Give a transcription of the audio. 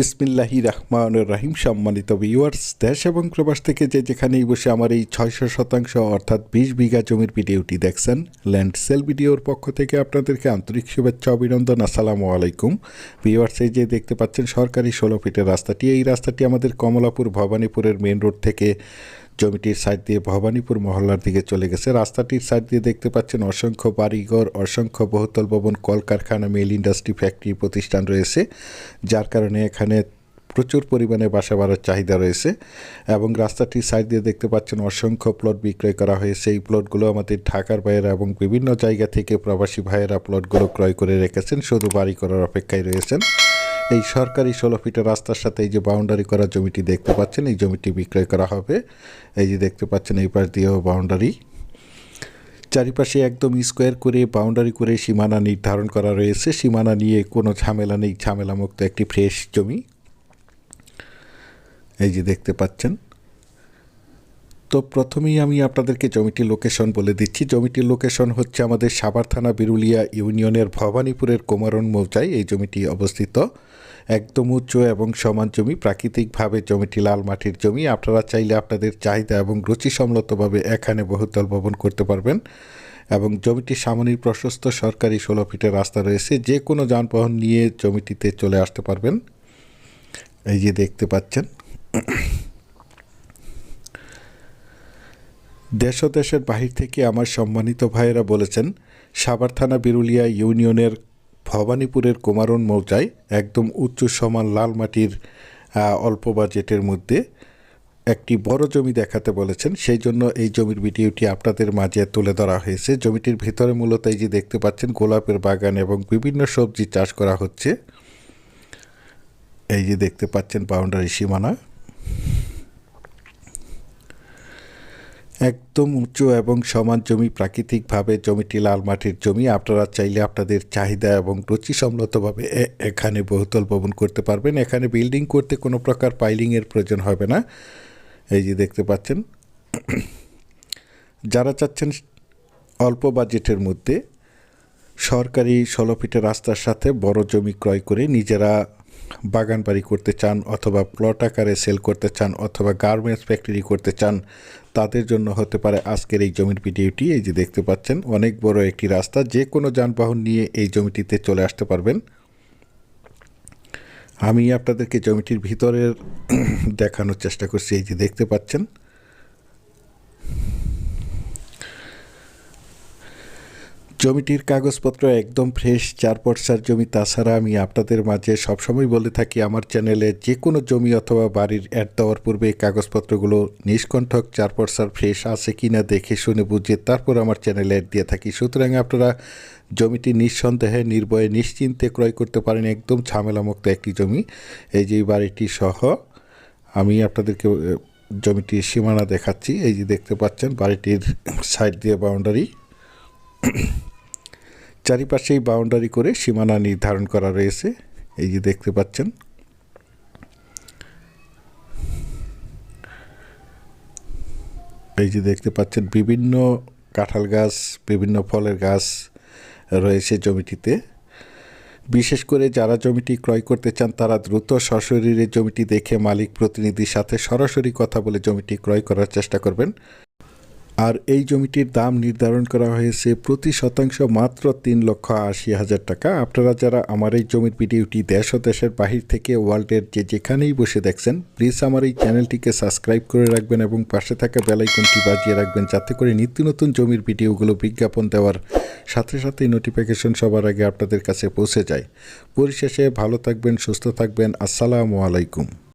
বিসমিল্লাহি রহমান রাহিম সম্মানিত ভিউয়ার্স দেশ এবং প্রবাস থেকে যে যেখানেই বসে আমার এই ছয়শো শতাংশ অর্থাৎ বিশ বিঘা জমির ভিডিওটি দেখছেন, ল্যান্ড সেল ভিডিওর পক্ষ থেকে আপনাদেরকে আন্তরিক শুভেচ্ছা, অভিনন্দন, আসসালামু আলাইকুম। ভিউয়ার্স এই যে দেখতে পাচ্ছেন সরকারি ষোলো ফিটের রাস্তাটি, এই রাস্তাটি আমাদের কমলাপুর ভবানীপুরের মেন রোড থেকে জমিটির সাইড দিয়ে ভবানীপুর মহল্লার দিকে চলে গেছে। রাস্তাটির সাইড দিয়ে দেখতে পাচ্ছেন অসংখ্য বাড়িঘর, অসংখ্য বহুতল ভবন, কলকারখানা, মেল ইন্ডাস্ট্রি, ফ্যাক্টরি প্রতিষ্ঠান রয়েছে, যার কারণে এখানে প্রচুর পরিমাণে বাসা বাড়ার চাহিদা রয়েছে এবং রাস্তাটির সাইড দিয়ে দেখতে পাচ্ছেন অসংখ্য প্লট বিক্রয় করা হয়েছে। এই প্লটগুলো আমাদের ঢাকার ভাইয়েরা এবং বিভিন্ন জায়গা থেকে প্রবাসী ভাইয়েরা প্লটগুলো ক্রয় করে রেখেছেন, শুধু বাড়ি করার অপেক্ষায় রয়েছেন। এই সরকারি ষোলো ফিটের রাস্তার সাথে এই যে বাউন্ডারি করা জমিটি দেখতে পাচ্ছেন, এই জমিটি বিক্রয় করা হবে। এই যে দেখতে পাচ্ছেন, এই পাশ দিয়েও বাউন্ডারি চারিপাশে একদম স্কোয়ার করে বাউন্ডারি করে সীমানা নির্ধারণ করা রয়েছে। সীমানা নিয়ে কোনো ঝামেলা নেই, ঝামেলামুক্ত একটি ফ্রেশ জমি। এই যে দেখতে পাচ্ছেন। তো প্রথমেই আমি আপনাদেরকে জমিটির লোকেশন বলে দিচ্ছি। জমিটির লোকেশন হচ্ছে আমাদের সাভার থানা বিরুলিয়া ইউনিয়নের ভবানীপুরের কোমারন মৌজায় এই জমিটি অবস্থিত। একদম উচ্চ এবং সমান জমি, প্রাকৃতিকভাবে জমিটি লাল মাটির জমি। আপনারা চাইলে আপনাদের চাহিদা এবং রুচিসম্মতভাবে এখানে বহুতল ভবন করতে পারবেন এবং জমিটির সামনের প্রশস্ত সরকারি ষোলো ফিটের রাস্তা রয়েছে। যে কোনো যানবাহন নিয়ে জমিটিতে চলে আসতে পারবেন। এই যে দেখতে পাচ্ছেন। দেশ ও দেশের বাহির থেকে আমার সম্মানিত ভাইয়েরা বলেছেন, সাভার থানা বিরুলিয়া ইউনিয়নের ভবানীপুরের কুমারন মৌজায় একদম উচ্চ সমান লাল মাটির অল্প বাজেটের মধ্যে একটি বড় জমি দেখাতে বলেছেন। সেই জন্য এই জমির ভিডিওটি আপনাদের মাঝে তুলে ধরা হয়েছে। জমিটির ভিতরে মূলত এই যে দেখতে পাচ্ছেন, গোলাপের বাগান এবং বিভিন্ন সবজি চাষ করা হচ্ছে। এই যে দেখতে পাচ্ছেন, বাউন্ডারি সীমানা। একদম উঁচু এবং সমান জমি, প্রাকৃতিকভাবে জমিটি লাল মাটির জমি। আপনারা চাইলে আপনাদের চাহিদা এবং রুচিসম্মতভাবে এখানে বহুতল ভবন করতে পারবেন। এখানে বিল্ডিং করতে কোনো প্রকার পাইলিংয়ের প্রয়োজন হবে না। এই যে দেখতে পাচ্ছেন। যারা চাচ্ছেন অল্প বাজেটের মধ্যে সরকারি ষোলো ফিটের রাস্তার সাথে বড় জমি ক্রয় করে নিজেরা বাগান বাড়ি করতে চান অথবা প্লট আকারে সেল করতে চান অথবা গার্মেন্টস ফ্যাক্টরি করতে চান, তাদের জন্য হতে পারে আজকের এই জমির ভিডিওটি। এই যে দেখতে পাচ্ছেন, অনেক বড় একটি রাস্তা, যে কোনো যানবাহন নিয়ে এই জমিটিতে চলে আসতে পারবেন। আমি আপনাদেরকে জমিটির ভিতরের দেখানোর চেষ্টা করছি, এই যে দেখতে পাচ্ছেন। জমিটির কাগজপত্র একদম ফ্রেশ চার পর্সার জমি। তাছাড়া আমি আপনাদের মাঝে সবসময় বলে থাকি, আমার চ্যানেলে যে কোনো জমি অথবা বাড়ির অ্যাড দেওয়ার পূর্বে কাগজপত্রগুলো নিষ্কণ্ঠক চার পর্সার ফ্রেশ আছে কি না দেখে শুনে বুঝে তারপর আমার চ্যানেলে অ্যাড দিয়ে থাকি। সুতরাং আপনারা জমিটি নিঃসন্দেহে, নির্ভয়ে, নিশ্চিন্তে ক্রয় করতে পারেন। একদম ঝামেলামুক্ত একটি জমি। এই যে বাড়িটি সহ আমি আপনাদেরকে জমিটির সীমানা দেখাচ্ছি। এই যে দেখতে পাচ্ছেন, বাড়িটির সাইড দিয়ে বাউন্ডারি চারিপাশেই বাউন্ডারি করে সীমানা নির্ধারণ করা রয়েছে। এই যে দেখতে পাচ্ছেন। এই যে দেখতে পাচ্ছেন, বিভিন্ন কাঁঠাল গাছ, বিভিন্ন ফলের গাছ রয়েছে জমিটিতে। বিশেষ করে যারা জমিটি ক্রয় করতে চান, তারা দ্রুত সশরীরে জমিটি দেখে মালিক প্রতিনিধির সাথে সরাসরি কথা বলে জমিটি ক্রয় করার চেষ্টা করবেন। আর এই জমিটির দাম নির্ধারণ করা হয়েছে প্রতি শতাংশ মাত্র তিন লক্ষ আশি হাজার টাকা। আপনারা যারা আমার এই জমির ভিডিওটি দেশ ও দেশের বাহির থেকে ওয়ার্ল্ডের যে যেখানেই বসে দেখছেন প্লিজ আমার এই চ্যানেলটিকে সাবস্ক্রাইব করে রাখবেন এবং পাশে থাকা বেলাইকনটি বাজিয়ে রাখবেন যাতে করে নিত্য নতুন জমির ভিডিওগুলো বিজ্ঞাপন দেওয়ার সাথে সাথে নোটিফিকেশন সবার আগে আপনাদের কাছে পৌঁছে যায়। পরিশেষে ভালো থাকবেন, সুস্থ থাকবেন। আসসালামু আলাইকুম।